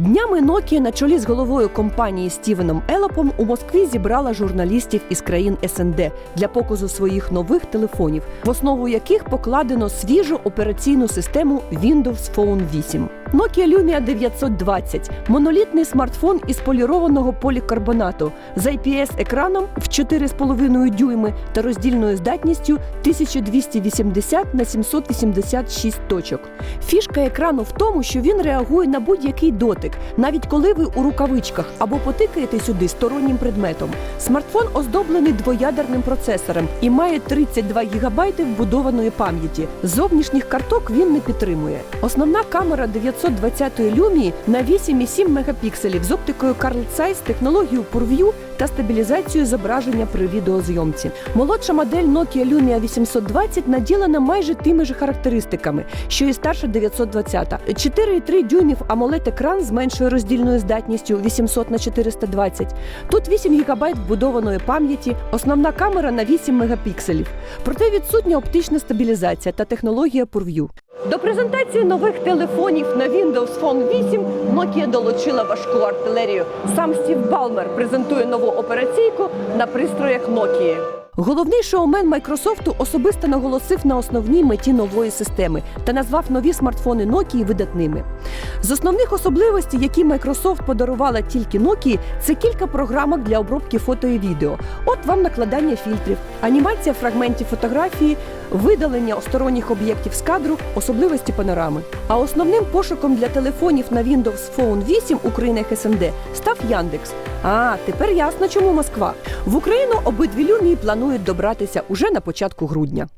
Днями Nokia на чолі з головою компанії Стівеном Елопом у Москві зібрала журналістів із країн СНД для показу своїх нових телефонів, в основу яких покладено свіжу операційну систему Windows Phone 8. Nokia Lumia 920 – монолітний смартфон із полірованого полікарбонату з IPS-екраном в 4,5 дюйми та роздільною здатністю 1280 на 786 точок. Фішка екрану в тому, що він реагує на будь-який дотик, навіть коли ви у рукавичках або потикаєте сюди стороннім предметом. Смартфон оздоблений двоядерним процесором і має 32 ГБ вбудованої пам'яті. Зовнішніх карток він не підтримує. Основна камера 920 Lumia на 8,7 мегапікселів з оптикою Carl Zeiss, технологією PureView та стабілізацією зображення при відеозйомці. Молодша модель Nokia Lumia 820 наділена майже тими ж характеристиками, що і старша 920. 4,3 дюймів amoled екран з меншою роздільною здатністю 800 на 420. Тут 8 ГБ вбудованої пам'яті, основна камера на 8 мегапікселів. Проте відсутня оптична стабілізація та технологія PureView. До презентації нових телефонів на Windows Phone 8 Nokia долучила важку артилерію. Сам Стів Балмер презентує нову операційку на пристроях Nokia. Головний шоумен Майкрософту особисто наголосив на основній меті нової системи та назвав нові смартфони Nokia видатними. З основних особливостей, які Microsoft подарувала тільки Nokia, це кілька програмок для обробки фото і відео. От вам накладання фільтрів, анімація фрагментів фотографії, видалення сторонніх об'єктів з кадру, особливості панорами. А основним пошуком для телефонів на Windows Phone 8 у країнах СНД став Яндекс. А тепер ясно, чому Москва. В Україну обидві люмії планують добратися уже на початку грудня.